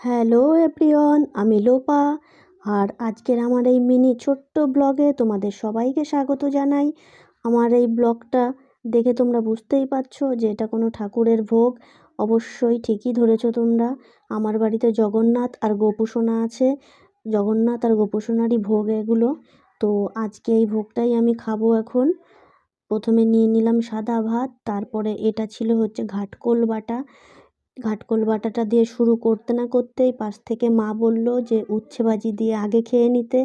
Hello everyone, আমি লোপা। আর আজকের আমার এই মিনি ছোট্ট ব্লগে তোমাদের সবাইকে স্বাগত জানাই। আমার এই ব্লগটা দেখে তোমরা বুঝতেই পারছ যে এটা কোনো ঠাকুরের ভোগ। অবশ্যই ঠিকই ধরেছো তোমরা। আমার বাড়িতে জগন্নাথ আর গোপুসোনা আছে। জগন্নাথ আর গোপুসোনারই ভোগ এগুলো। তো আজকে এই ভোগটাই আমি খাব এখন। প্রথমে নিয়ে নিলাম সাদা ভাত, তারপরে এটা ছিল হচ্ছে ঘাটকোল বাটা। ঘাটকোল বাটাটা দিয়ে শুরু করতে না করতেই পাশ থেকে মা বলল যে উচ্ছে ভাজি দিয়ে আগে খেয়ে নিতে।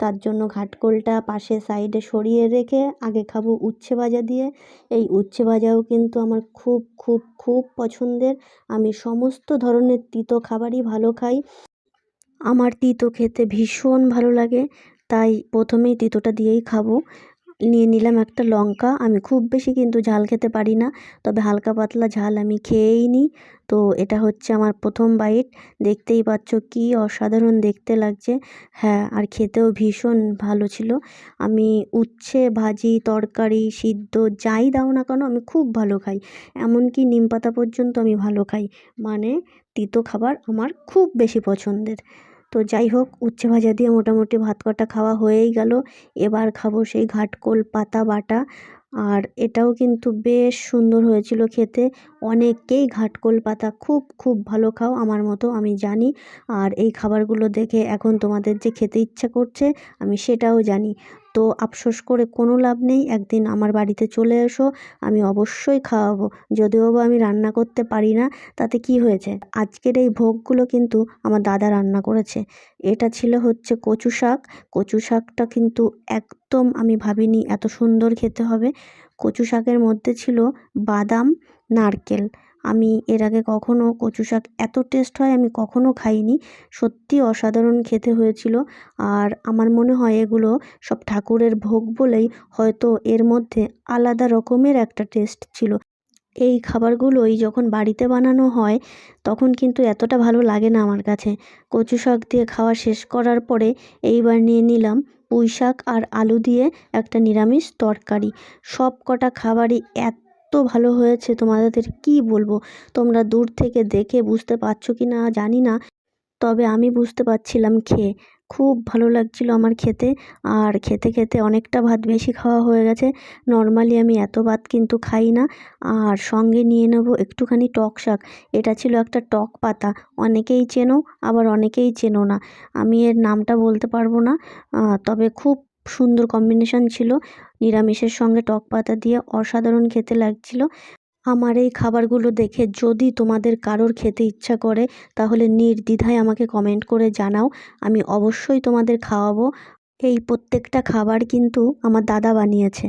তার জন্য ঘাটকোলটা পাশে সাইডে সরিয়ে রেখে আগে খাব উচ্ছে ভাজা দিয়ে। এই উচ্ছে ভাজাও কিন্তু আমার খুব খুব খুব পছন্দের। আমি সমস্ত ধরনের তিতো খাবারই ভালো খাই। আমার তিতো খেতে ভীষণ ভালো লাগে, তাই প্রথমেই তিতোটা দিয়েই খাব। নিয়ে নিলাম একটা লঙ্কা। আমি খুব বেশি কিন্তু ঝাল খেতে পারি না, তবে হালকা পাতলা ঝাল আমি খেয়েই নিই তো এটা হচ্ছে আমার প্রথম বাইট। দেখতেই পাচ্ছ কি অসাধারণ দেখতে লাগছে। হ্যাঁ আর খেতেও ভীষণ ভালো ছিল। আমি উচ্ছে, ভাজি, তরকারি, সিদ্ধ যাই দাও না কেন আমি খুব ভালো খাই। এমনকি নিম পাতা পর্যন্ত আমি ভালো খাই। মানে তিতো খাবার আমার খুব বেশি পছন্দের। তো যাই হোক, উচ্ছে ভাজা দিয়ে মোটামুটি ভাত কটা খাওয়া হয়েই গেল। এবার খাব সেই ঘাটকোল পাতা বাটা। আর এটাও কিন্তু বেশ সুন্দর হয়েছিল খেতে। অনেকেই ঘাটকোল পাতা খুব খুব ভালো খাও আমার মতো, আমি জানি। আর এই খাবারগুলো দেখে এখন তোমাদের যে খেতে ইচ্ছা করছে, আমি সেটাও জানি। তো আফসোস করে কোনো লাভ নেই, একদিন আমার বাড়িতে চলে এসো, আমি অবশ্যই খাওয়াবো। যদিও বা আমি রান্না করতে পারি না, তাতে কি হয়েছে? আজকের এই ভোগগুলো কিন্তু আমার দাদা রান্না করেছে। এটা ছিল হচ্ছে কচু শাক। কচু শাকটা কিন্তু একদম আমি ভাবিনি এত সুন্দর খেতে হবে। কচু শাকের মধ্যে ছিল বাদাম, নারকেল। আমি এর আগে কখনও কচু শাক এত টেস্ট হয় আমি কখনও খাইনি। সত্যি অসাধারণ খেতে হয়েছিল। আর আমার মনে হয় এগুলো সব ঠাকুরের ভোগ বলেই হয়তো এর মধ্যে আলাদা রকমের একটা টেস্ট ছিল। এই খাবারগুলোই যখন বাড়িতে বানানো হয়, তখন কিন্তু এতটা ভালো লাগে না আমার কাছে। কচু শাক দিয়ে খাওয়া শেষ করার পরে এইবার নিয়ে নিলাম পুঁই শাক আর আলু দিয়ে একটা নিরামিষ তরকারি। সব কটা খাবারই এত ভালো হয়েছে তোমাদের, কি বলব? তোমরা দূর থেকে দেখে বুঝতে পারছ কি না জানি না। তবে আমি বুঝতে পারছিলাম খেয়ে। খুব ভালো লাগছিল আমার খেতে। আর খেতে খেতে অনেকটা ভাত বেশি খাওয়া হয়ে গেছে। নর্মালি আমি এত ভাত কিন্তু খাই না। আর সঙ্গে নিয়ে নেব একটুখানি টক শাক। এটা ছিল একটা টক পাতা। অনেকেই চেনো, আবার অনেকেই চেনো না। আমি এর নামটা বলতে পারব না। তবে খুব সুন্দর কম্বিনেশন ছিল। নিরামিষের সঙ্গে টক পাতা দিয়ে অসাধারণ খেতে লাগছিল। আমার এই খাবারগুলো দেখে যদি তোমাদের কারোর খেতে ইচ্ছা করে, তাহলে নির্দ্বিধায় আমাকে কমেন্ট করে জানাও। আমি অবশ্যই তোমাদের খাওয়াবো। এই প্রত্যেকটা খাবার কিন্তু আমার দাদা বানিয়েছে।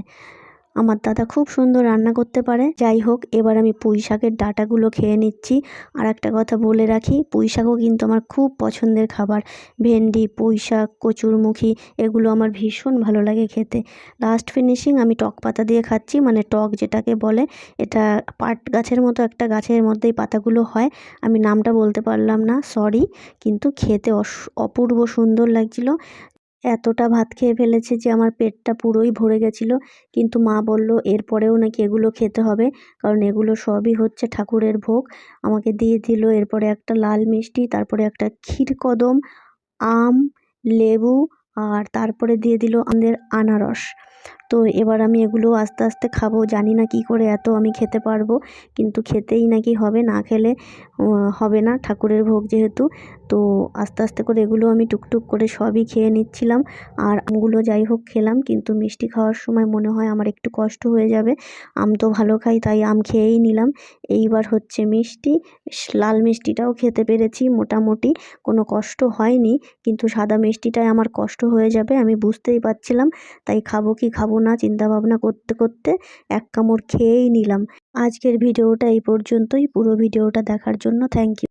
আমার দাদা খুব সুন্দর রান্না করতে পারে। যাই হোক এবার আমি পুঁই শাকের ডাটাগুলো খেয়ে নিচ্ছি। আর একটা কথা বলে রাখি, পুঁই শাকও কিন্তু আমার খুব পছন্দের খাবার। ভেন্ডি, পুঁই শাক, কচুরমুখী, এগুলো আমার ভীষণ ভালো লাগে খেতে। লাস্ট ফিনিশিং আমি টক পাতা দিয়ে খাচ্ছি মানে টক যেটাকে বলে, এটা পাট গাছের মতো একটা গাছের মধ্যেই পাতাগুলো হয়। আমি নামটা বলতে পারলাম না সরি কিন্তু খেতে অপূর্ব সুন্দর লাগছিল। এতটা ভাত খেয়ে ফেলেছে যে আমার পেটটা পুরোই ভরে গেছিল। কিন্তু মা বলল এরপরেও নাকি এগুলো খেতে হবে, কারণ এগুলো সবই হচ্ছে ঠাকুরের ভোগ। আমাকে দিয়ে দিল, এরপরে একটা লাল মিষ্টি, তারপরে একটা ক্ষীর কদম, আম, লেবু, আর তারপরে দিয়ে দিল আমাদের আনারস। তো এবার আমি এগুলো আস্তে আস্তে খাব। জানি না কি করে এত আমি খেতে পারব, কিন্তু খেতেই নাকি হবে, না খেলে হবে না ঠাকুরের ভোগ যেহেতু। তো আস্তে আস্তে করে এগুলো আমি টুকটুক করে সবই খেয়ে নিচ্ছিলাম। আর আমগুলো যাই হোক খেলাম, কিন্তু মিষ্টি খাওয়ার সময় মনে হয় আমার একটু কষ্ট হয়ে যাবে। আম তো ভালো খাই, তাই আম খেয়েই নিলাম। এইবার হচ্ছে মিষ্টি লাল মিষ্টিটাও খেতে পেরেছি মোটামুটি, কোনো কষ্ট হয়নি, কিন্তু সাদা মিষ্টিটায় আমার কষ্ট হয়ে যাবে আমি বুঝতেই পারছিলাম, তাই খাব কি খাব না চিন্তা ভাবনা করতে করতে এক কামড় খেয়েই নিলাম। আজকের ভিডিওটা এই পর্যন্তই। পুরো ভিডিওটা দেখার জন্য থ্যাংক ইউ